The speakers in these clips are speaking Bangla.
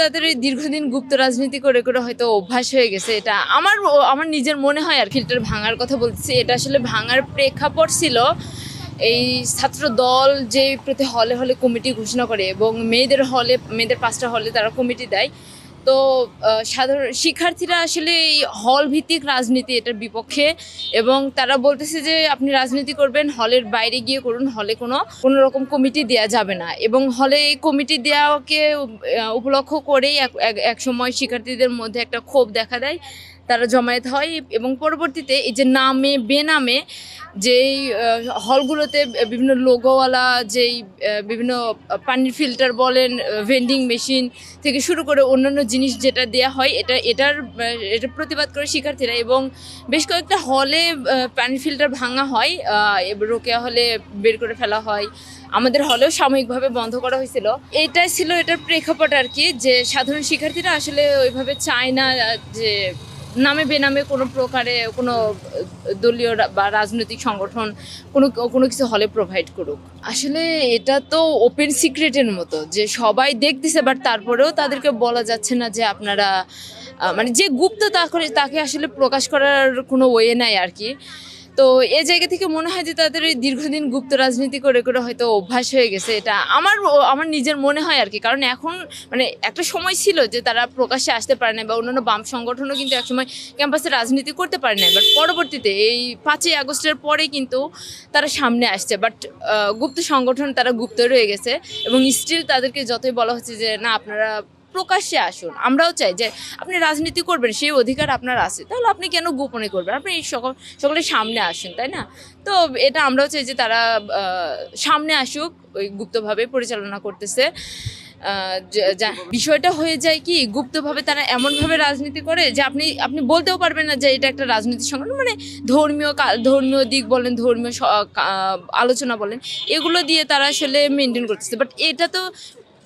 তাদের এই দীর্ঘদিন গুপ্ত রাজনীতি করে করে হয়তো অভ্যাস হয়ে গেছে। এটা আমার আমার নিজের মনে হয় আর কি এটার ভাঙার কথা বলছি এটা আসলে ভাঙার প্রেক্ষাপট ছিল এই ছাত্র দল যে প্রতি হলে হলে কমিটি ঘোষণা করে এবং মেয়েদের হলে, মেয়েদের পাঁচটা হলে তারা কমিটি দেয়। তো সাধারণ, শিক্ষার্থীরা আসলে এই হল ভিত্তিক রাজনীতি এটার বিপক্ষে এবং তারা বলতেছে যে, আপনি রাজনীতি করবেন, হলের বাইরে গিয়ে করুন, হলে কোনো কোনো রকম কমিটি দেওয়া যাবে না। এবং হলে এই কমিটি দেওয়াকে উপলক্ষ করেই এক- সময় শিক্ষার্থীদের মধ্যে একটা ক্ষোভ দেখা দেয়। তারা জমায়েত হয় এবং পরবর্তীতে এই যে নামে বেনামে যেই হলগুলোতে বিভিন্ন লোগোওয়ালা যেই বিভিন্ন পানির ফিল্টার বলেন ভেন্ডিং মেশিন থেকে শুরু করে অন্যান্য জিনিস যেটা দেয়া হয় এটা এটার এটা প্রতিবাদ করে শিক্ষার্থীরা এবং বেশ কয়েকটা হলে আহ, পানি ফিল্টার ভাঙা হয় রোকেয়া হলে বের করে ফেলা হয়। আমাদের হলেও সাময়িকভাবে বন্ধ করা হয়েছিল। এটাই ছিল এটার প্রেক্ষাপট আর কি যে সাধারণ শিক্ষার্থীরা আসলে ওইভাবে চায় না যে নামে বেনামে কোনো প্রকারে কোনো দলীয় বা রাজনৈতিক সংগঠন কোনো কোনো কিছু হলে প্রোভাইড করুক। আসলে এটা তো ওপেন সিক্রেটের মতো যে সবাই দেখতেছে বাট তারপরেও তাদেরকে বলা যাচ্ছে না যে আপনারা মানে যে গুপ্ত তা করে তাকে আসলে প্রকাশ করার কোনো ওয়ে নাই আর কি। তো এ জায়গা থেকে মনে হয় যে তাদের ওই দীর্ঘদিন গুপ্ত রাজনীতি করে করে হয়তো অভ্যাস হয়ে গেছে, এটা আমার আমার নিজের মনে হয় আর কি। কারণ এখন মানে একটা সময় ছিল যে তারা প্রকাশ্যে আসতে পারে না বা অন্যান্য বাম সংগঠনও কিন্তু একসময় ক্যাম্পাসে রাজনীতি করতে পারে না বাট পরবর্তীতে এই পাঁচই আগস্টের পরে কিন্তু তারা সামনে আসছে। বাট গুপ্ত সংগঠন তারা গুপ্ত রয়ে গেছে এবং স্টিল তাদেরকে যতই বলা হচ্ছে যে না, আপনারা প্রকাশ্যে আসুন। আমরাও চাই যে আপনি রাজনীতি করবেন, সেই অধিকার আপনার আছে। তাহলে আপনি কেন গোপনে করবেন? আপনি সকল সকলের সামনে আসুন, তাই না? তো এটা আমরাও চাই যে তারা সামনে আসুক, ওই গুপ্তভাবে পরিচালনা করতেছে। বিষয়টা হয়ে যায় কি, গুপ্তভাবে তারা এমনভাবে রাজনীতি করে যে আপনি আপনি বলতেও পারবেন না যে এটা একটা রাজনীতি সংগঠন মানে ধর্মীয় ধর্মীয় দিক বলেন, ধর্মীয় আলোচনা বলেন, এগুলো দিয়ে তারা আসলে মেনটেন করতেছে। বাট এটা তো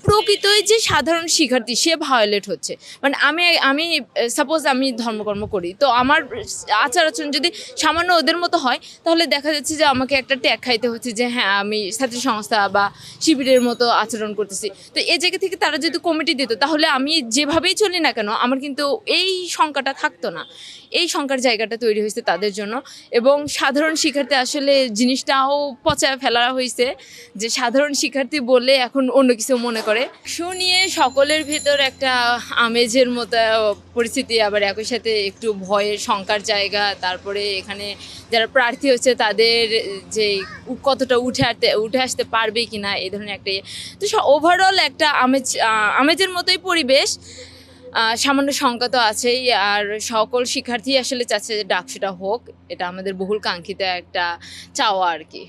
প্রকৃতই যে সাধারণ শিক্ষার্থী, সে ভায়োলেট হচ্ছে। মানে আমি আমি সাপোজ আমি ধর্মকর্ম করি, তো আমার আচার আচরণ যদি সামান্য ওদের মতো হয়, তাহলে দেখা যাচ্ছে যে আমাকে একটা ট্যাগ খাইতে হচ্ছে যে হ্যাঁ আমি ছাত্রী সংস্থা বা শিবিরের মতো আচরণ করতেছি। তো এই জায়গা থেকে তারা যদি কমিটি দিত, তাহলে আমি যেভাবেই চলি না কেন, আমার কিন্তু এই সংখ্যাটা থাকতো না। এই সংখ্যার জায়গাটা তৈরি হয়েছে তাদের জন্য। এবং সাধারণ শিক্ষার্থী আসলে জিনিসটাও পচায় ফেলা হয়েছে যে, সাধারণ শিক্ষার্থী বলে এখন অন্য কিছু মনে করে। শুনিয়ে সকলের ভেতর একটা আমেজের মতো পরিস্থিতি, আবার একই সাথে একটু ভয়ের শঙ্কার জায়গা, তারপরে এখানে যারা প্রার্থী হচ্ছে তাদের যে কতটা উঠে আসতে উঠে আসতে পারবে কিনা, এই ধরনের একটা ইয়ে। তো ওভারঅল একটা আমেজ আমেজের মতোই পরিবেশ সামান্য শঙ্কা তো আছেই, আর সকল শিক্ষার্থী আসলে চাচ্ছে যে ডাকসুটা হোক, এটা আমাদের বহুল কাঙ্ক্ষিত একটা চাওয়া আর কি